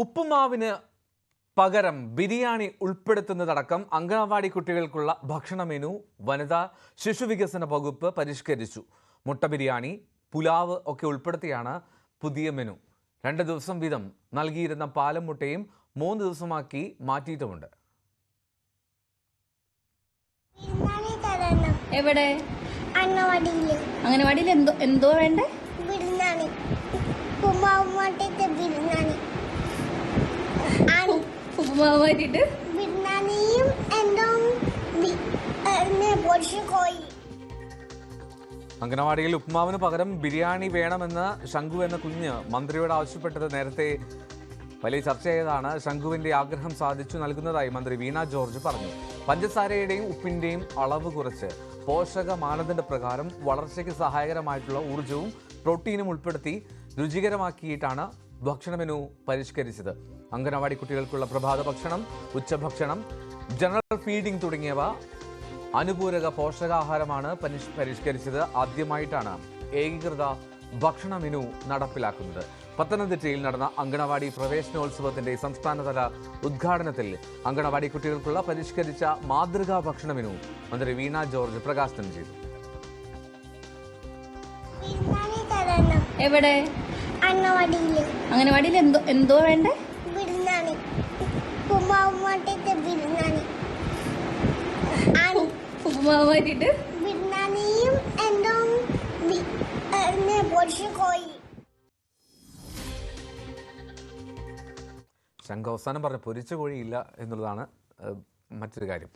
ഉപ്പുമാവിന് പകരം ബിരിയാണി ഉൾപ്പെടുത്തുന്നതടക്കം അംഗനവാടി കുട്ടികൾക്കുള്ള ഭക്ഷണ മെനു വനിതാ ശിശുവികസന വകുപ്പ് പരിഷ്കരിച്ചു. മുട്ട ബിരിയാണി പുലാവ് ഒക്കെ ഉൾപ്പെടുത്തിയാണ് പുതിയ മെനു. രണ്ട് ദിവസം വീതം നൽകിയിരുന്ന പാലം മുട്ടയും മൂന്ന് ദിവസമാക്കി മാറ്റിയിട്ടുമുണ്ട്. എവിടെ? അംഗനവാടിയിൽ എന്തോ എന്തോ വേണ്ടേ? ബിരിയാണി ഉപ്പുമാവ് മാട്ടിട്ട് ബിരിയാണി ആണ് ബിരിയാണിയും എന്തോ കോഴി അങ്കണവാടിയിൽ ഉപ്പുമാവിന് പകരം ബിരിയാണി വേണമെന്ന് ശംഖു എന്ന കുഞ്ഞ് മന്ത്രിയോട് ആവശ്യപ്പെട്ടത് നേരത്തെ വലിയ ചർച്ചയായതാണ്. ശംഖുവിന്റെ ആഗ്രഹം സാധിച്ചു നൽകുന്നതായി മന്ത്രി വീണ ജോർജ് പറഞ്ഞു. പഞ്ചസാരയുടെയും ഉപ്പിന്റെയും അളവ് കുറച്ച് പോഷക മാനദണ്ഡ പ്രകാരം വളർച്ചയ്ക്ക് സഹായകരമായിട്ടുള്ള ഊർജവും പ്രോട്ടീനും ഉൾപ്പെടുത്തി രുചികരമാക്കിയിട്ടാണ് ഭക്ഷണ മെനു പരിഷ്കരിച്ചത്. അംഗനവാടി കുട്ടികൾക്കുള്ള പ്രഭാത ഭക്ഷണം ഉച്ചഭക്ഷണം ജനറൽ ഫീഡിംഗ് തുടങ്ങിയവ അനുപൂരക പോഷകാഹാരമാണ് പരിഷ്കരിച്ചത്. ആദ്യമായിട്ടാണ് ഏകീകൃത ഭക്ഷണ മെനു നടപ്പിലാക്കുന്നത്. പത്തനംതിട്ടയിൽ നടന്ന അങ്കണവാടി പ്രവേശനോത്സവത്തിന്റെ സംസ്ഥാനതല ഉദ്ഘാടനത്തിൽ അങ്കണവാടി കുട്ടികൾക്കുള്ള പരിഷ്കരിച്ച മാതൃകാ ഭക്ഷണ മെനു മന്ത്രി വീണ ജോർജ് പ്രകാശനം ചെയ്തു. എവിടെ? അംഗനവാടിയിൽ എന്തോ എന്തോ വേണ്ടേ? ഉപ്പുമാവ് മാറ്റിട്ട് ബിരിയാണിയും എന്തോ കോഴി അവസാനം പറഞ്ഞ പൊരിച്ച കോഴിയില്ല എന്നുള്ളതാണ് മറ്റൊരു കാര്യം.